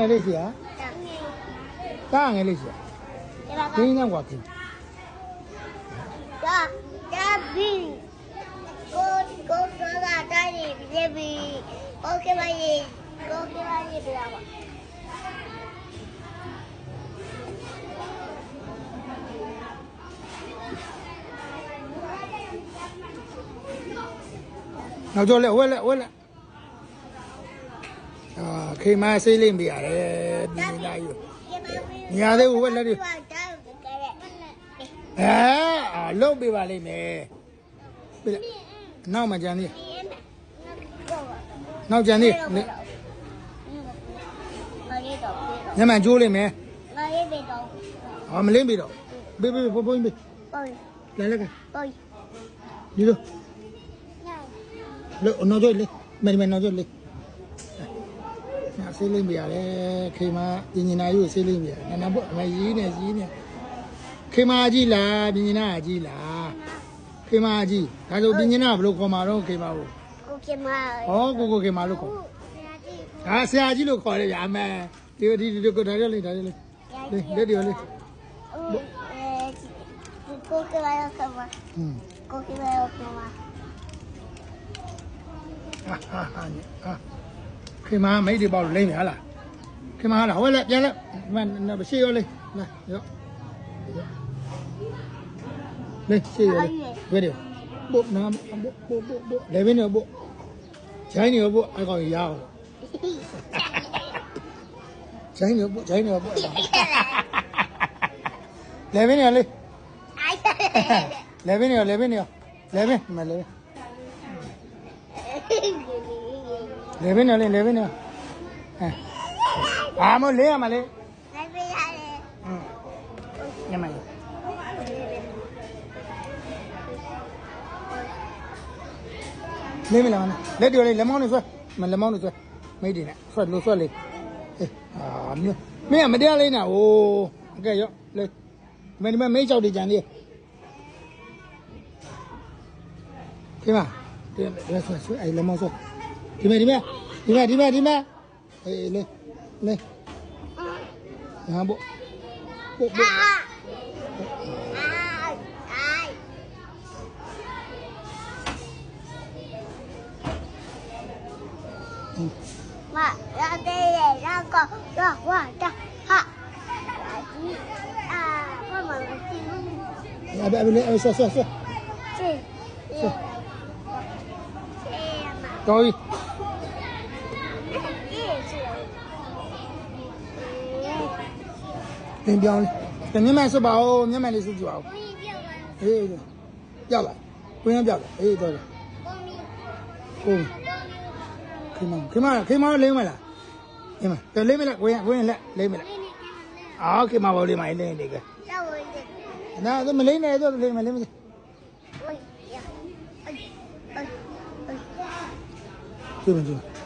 Alicia. Tan Alicia. Tin yang kuat. Ya, ya bin. Ko ko sana tadi bi. Ko ke bayi. Ko ke bayi berapa? Nào cho lẹ, quên lẹ, quên lẹ. အာခေမဆေးလိမ့်ပြရတယ်ဒီလာယူညာသေးဘူးဝက်လက်တွေဒါကဲအဲအာလုတ်ပေးပါလိမ့်မယ်ပြလက်နောက်မှကြံသေးနောက်ကြံသေးငါရေးတော့ညမှန်ကျိုးလိမ့်မယ်ငါရေးပြီးတော့ဟောမလင်းပြီတော့ပေးပေးပို့ပို့ပေးပေါ်လဲလက်ကပေါ်ဒီလိုညောင်းလို့နောက်ကျော်လေးမယ်မယ်နောက်ကျော်လေး ညာဆေးလိမ့်ပြရတယ်ခေမပြင်ညနာယူဆေးလိမ့်ပြနနာပေါ့အမရေးနေရေးနေခေမကြီးလားပြင်ညနာကြီးလားခေမကြီးဒါဆိုပြင်ညနာဘယ်လိုခေါ်မှာတော့ခေမကိုကိုကမဟောကိုကိုခေမလို့ခေါ်ဒါဆရာကြီးလို့ခေါ်တယ်ဗျာအမေဒီဒီဒီကိုဒါရလေးဒါရလေးလေးလက်ဒီလေးကိုကပါရောကပါဟွန်းကိုကပါရောကပါဟာဟာဟာဟာ ခေမမိတ်တွေပေါ့လိမ့်မယ်ဟာလားခေမဟာလားဟောလက်ပြန်လက်မမရှိရောလေးလာရောလေးရှိရောလေးဝဲတယ်ပုတ်နာပုတ်ပုတ်ပုတ်လေဘင်းရောပုတ်ဂျိုင်းရောပုတ်အကောင်ရအောင်ဂျိုင်းရောပုတ်ဂျိုင်းရောပုတ်လေဘင်းရောလေး အိုက် လေဘင်းရောလေဘင်းရောလေဘင်းမလေ လေဘင်းရောလေလေဘင်းရောဟမ်အာမလေးရမလေးလိုက်ပြရတယ်ဟမ်ညမလေးလေးမလားမလက်တော်လေးလက်မောင်းနဲ့ဆွဲမလက်မောင်းနဲ့ဆွဲမိတ်တယ်နဲ့ဆွဲလို့ဆွဲလေးအေးအာမြို့မင်းကမတရားလေးနာဟိုအကဲရောလေးမင်းဒီမဲ့မိတ်ချောက်တွေကြံသေးဒီမှာဒီလက်ဆွဲဆွဲအဲ့လက်မောင်းဆွဲ đi về đi mẹ đi về đi về đi mẹ Ê, lên lên. À, bộ bộ bộ. Mà ra đây để ra con ra qua ra ha à con mà à bé bên đây em xua xua xua xua rồi သင်ပြောင်းလေးမျက်မှန်ဆွပါဦးမျက်မှန်လေးဆွကြည့်ပါဦးကိုကြီးပြောပါအေးပြောက်လာကိုရင်ပြောက်လာအေးတော်တယ်ကိုမီဟုတ်ခေမခေမခေမလိမ့်မလားခေမကလိမ့်မလားကိုရင်ကိုရင်လက်လိမ့်မလားအော်ခေမဘောလေးမလိမ့်နေကဲတော့ဝင်တယ်နာသမလိမ့်နေတော့လိမ့်မလိမ့်မဝေးရအေးအေးကျုံကျုံ